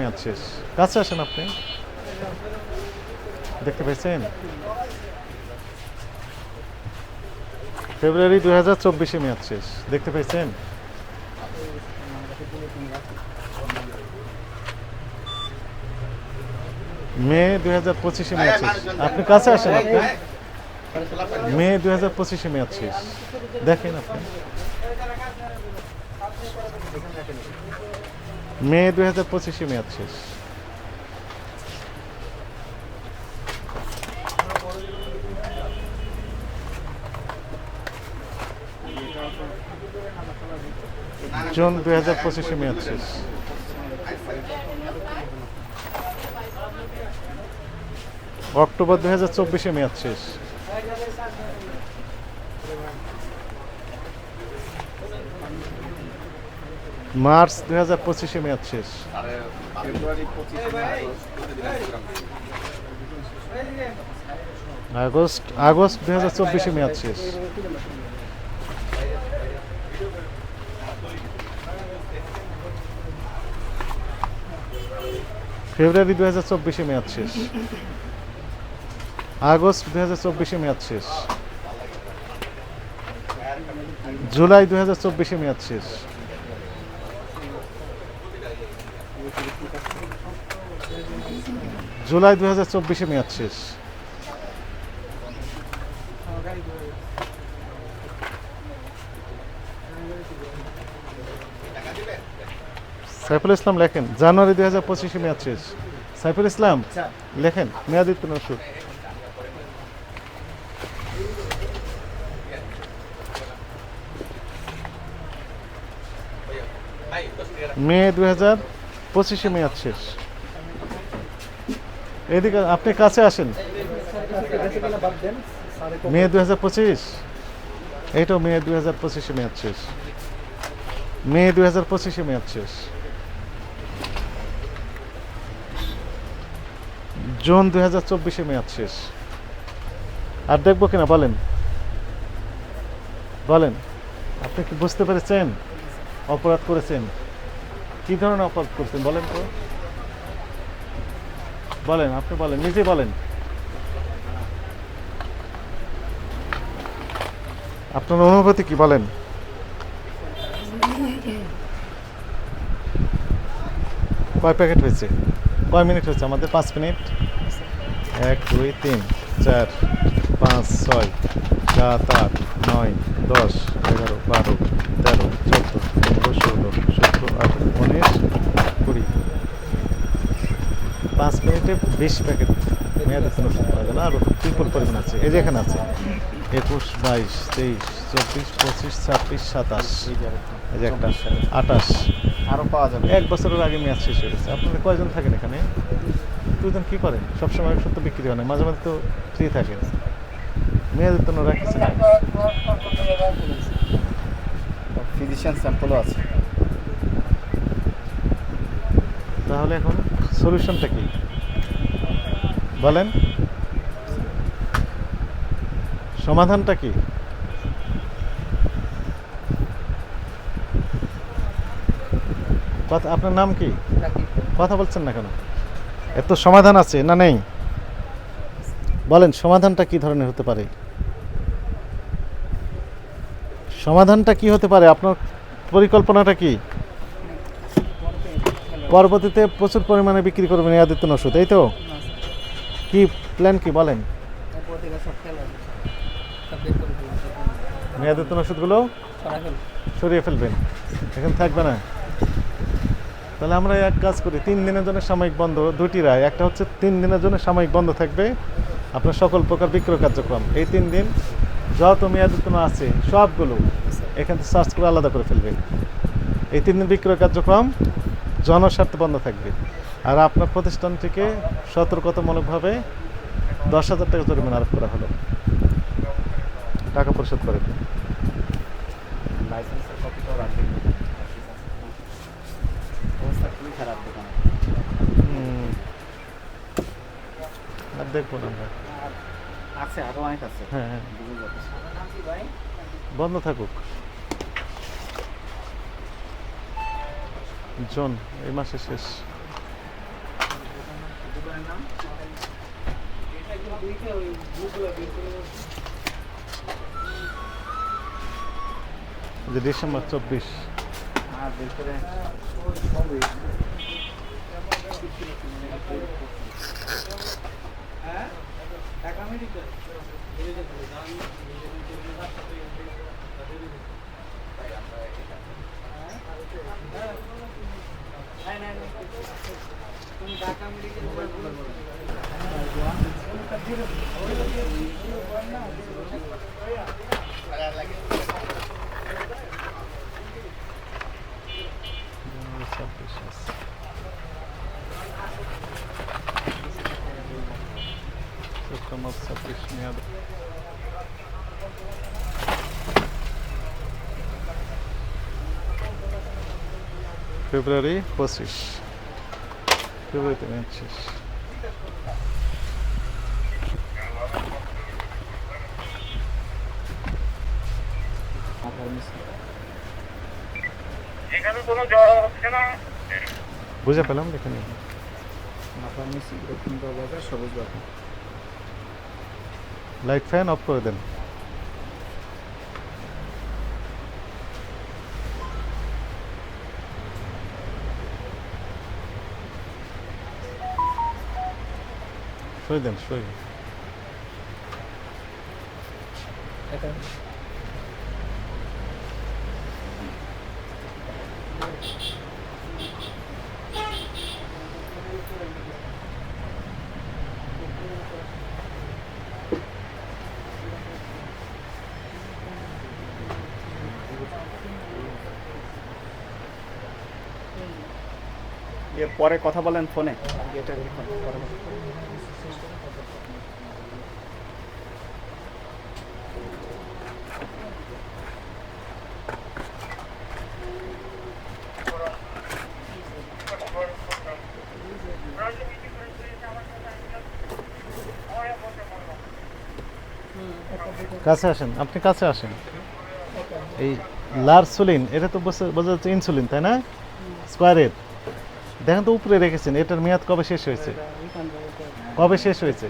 মেয়াদ শেষ কাছে আসেন আপনি। দেখতে পেয়েছেন ফেব্রুয়ারি দুই হাজার চব্বিশে মেয়াদ শেষ দেখতে পেয়েছেন মে দুই হাজার পঁচিশে মেয়াদ শেষ আপনি কাছে আসেন আপনি। মে দুই হাজার পঁচিশে মেয়াদ শেষ দেখেন আপনি। মে দুই হাজার পঁচিশে মেয়াদ শেষ। জুন দুই হাজার পঁচিশে মেয়াদ শেষ। অক্টোবর দুই হাজার চব্বিশে মেয়াদ শেষ। মার্চ দুই হাজার পঁচিশে মেয়াদ শেষ। আগস্ট আগস্ট দুই হাজার চব্বিশে মেয়াদ শেষ। ফেব্রুয়ারি দুই হাজার চব্বিশে মেয়াদ শেষ। আগস্ট দুই হাজার চব্বিশে মেয়াদ শেষ। জুলাই দুই হাজার চব্বিশে মেয়াদ শেষ। জুলাই দুই হাজার চব্বিশে মেয়াদ শেষ। সাইফুল ইসলাম লেখেন, জানুয়ারি দুই হাজার পঁচিশে মেয়াদ শেষ। সাইফুল ইসলাম লেখেন মেয়াদিত্ব ওষুধ মে দুই হাজার পঁচিশে মেয়াদ শেষ। এদিকে আপনি কাছে আসেন। মে দুই হাজার পঁচিশ। এইটাও মে দুই হাজার পঁচিশে মেয়াদ শেষ। মে দুই হাজার পঁচিশে মেয়াদ শেষ। জুন দু হাজার চব্বিশে মেয়াদ শেষ। আর দেখব কিনা, বলেন। বলেন, আপনি কি বুঝতে পেরেছেন? অপরাধ করেছেন। কি ধরনের অপরাধ করছেন, বলেন তো। বলেন, আপনি বলেন, নিজে বলেন। আপনার অনুভূতি কি, বলেন। কয় প্যাকেট হয়েছে? কয় মিনিট হয়েছে? আমাদের পাঁচ মিনিট। এক, দুই, তিন, চার, পাঁচ, ছয়, সাত, আট, নয়, দশ, এগারো, বারো, তেরো, চোদ্দ, পনেরো, ষোলো, সতেরো, আঠেরো, উনিশ পাঁচ মিনিটে বিশ প্যাকেট মেয়াদের কোনো ওষুধ পাওয়া গেল আরও বিপুল পরিমাণ আছে। এই যে এখানে আছে। একুশ বাইশ তেইশ চব্বিশ পঁচিশ ছাব্বিশ সাতাশ। এই যে একটা আঠাশ। আরও পাওয়া যাবে। এক বছরের আগে মেয়াদ শেষ হয়ে গেছে। আপনারা কয়জন থাকেন এখানে? দুজন কি করেন? সবসময় ওষুধ তো বিক্রি হয় না। মাঝে মাঝে তো ফ্রি থাকেন মেয়াদের জন্য রাখছেন ফিজিশিয়ান স্যাম্পলও আছে। তাহলে এখন সলিউশনটা কি? বলেন। সমাধানটা কি? কথা আপনার নাম কি? কথা বলছেন না কেন? এত সমাধান আছে না নেই? বলেন সমাধানটা কি ধরনের হতে পারে? সমাধানটা কি হতে পারে? আপনার পরিকল্পনাটা কি? পরবর্তীতে প্রচুর পরিমাণে বিক্রি করবেন এই আদিত্য ওষুধ এই তো? কি প্ল্যান কি বলেন। মেয়াদিত্য ওষুধগুলো সরিয়ে ফেলবেন এখন থাকবে না। তাহলে আমরা এক কাজ করি তিন দিনের জন্য সাময়িক বন্ধ দুটি রায়। একটা হচ্ছে তিন দিনের জন্য সাময়িক বন্ধ থাকবে আপনার সকল প্রকার বিক্রয় কার্যক্রম। এই তিন দিন যত মেয়াদিত্য আছে সবগুলো এখান থেকে সার্চ করে আলাদা করে ফেলবেন। এই তিন দিন বিক্রয় কার্যক্রম জনস্বার্থে বন্ধ থাকবে। আর আপনার প্রতিষ্ঠান থেকে সতর্কতামূলকভাবে দশ হাজার টাকা জরিমানা আরোপ করা হলো। টাকা পরিশোধ করে। আর দেখব না আমরা। আছে আরও অনেক আছে। হ্যাঁ হ্যাঁ। বন্ধ থাকুক। জন এই মাসে শেষ। যে ডিসেম্বর চব্বিশ। আর বের করে ছাব্বিশ আছে। সেপ্টেম্বর ছাব্বিশ মেয়াদ ফেব্রুয়ারি পঁচিশ ফেব্রুয়ারিতে মেয়াদ শেষ মাথার নিচে এখানে কোনো জ্বর হচ্ছে না। বুঝে পেলাম এখানে। লাইট ফ্যান অফ করে দেন। সই দেন সই দিয়ে পরে কথা বলেন ফোনে। কাছে আসেন, আপনি কাছে আসেন। এই লারসুলিন, এটা তো বোঝা যাচ্ছে ইনসুলিন, তাই না? স্কোয়ারের। দেখেন তো উপরে রেখেছেন, এটার মেয়াদ কবে শেষ হয়েছে? কবে শেষ হয়েছে?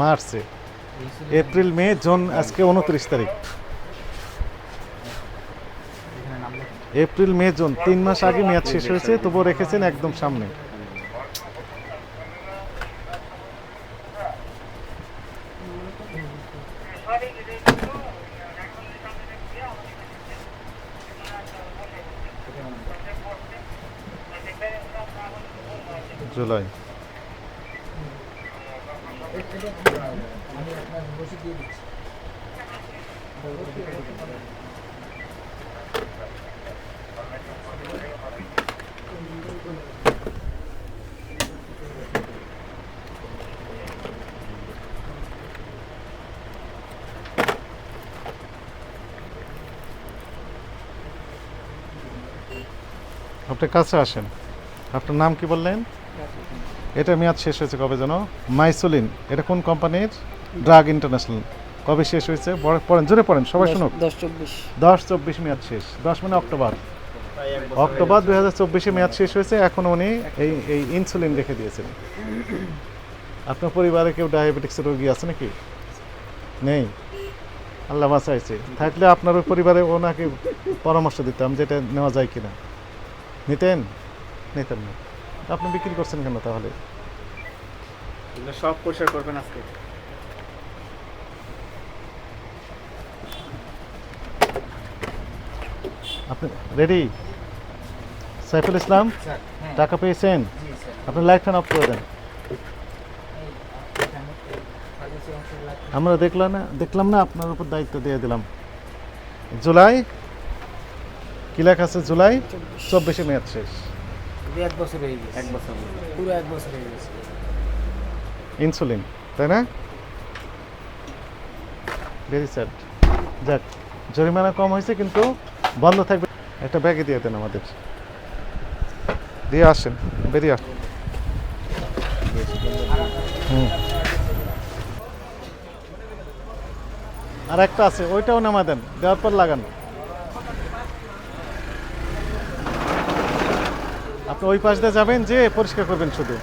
মার্চে। এপ্রিল, মে, জুন, আজকে উনত্রিশ তারিখ। এপ্রিল, মে, জুন, তিন মাস আগে মেয়াদ শেষ হয়েছে, তবুও রেখেছেন একদম সামনে। জুলাই আপনি কাছে আসেন আপনার নাম কি বললেন? এটা মেয়াদ শেষ হয়েছে কবে যেন? মাইসোলিন এটা কোন কোম্পানির? ড্রাগ ইন্টারন্যাশনাল কবে শেষ হয়েছে? পড়েন জোরে পড়েন সবাই শুনুক। দশ চব্বিশ। দশ চব্বিশ মেয়াদ শেষ দশ মানে অক্টোবর। অক্টোবর দুই হাজার চব্বিশে মেয়াদ শেষ হয়েছে এখন উনি এই এই ইনসুলিন রেখে দিয়েছেন। আপনার পরিবারে কেউ ডায়াবেটিক্সের রোগী আছে নাকি? নেই? আল্লাহ বাঁচাইছে। থাকলে আপনার ওই পরিবারে ওনাকে পরামর্শ দিতাম যেটা নেওয়া যায় কিনা। নিতেন? নিতেন না আপনি বিক্রি করছেন কেন তাহলে? সব পরিষ্কার করবেন আজকে। আপনি রেডি? সাইফুল ইসলাম টাকা পেয়েছেন? আপনি লাইট ফ্যান অফ করে দেন। আমরা দেখলাম না দেখলাম না আপনার উপর দায়িত্ব দিয়ে দিলাম। জুলাই? কি লেখা আছে জুলাই? চব্বিশে মেয়াদ শেষ। এক বছর হয়ে গেছে। এক বছর পুরো এক বছর হয়ে গেছে। ইনসুলিন তাই না? ভেরি স্যাড যাক জরিমানা কম হয়েছে কিন্তু বন্ধ থাকবে। একটা ব্যাগে দিয়ে দেন আমাদের। দিয়ে আসেন বেরিয়ে আসেন হুম। আর একটা আছে ওইটাও নামা দেন দেওয়ার পর লাগান। ওই পাশ দিয়ে যাবেন যে পরিষ্কার করবেন শুধু।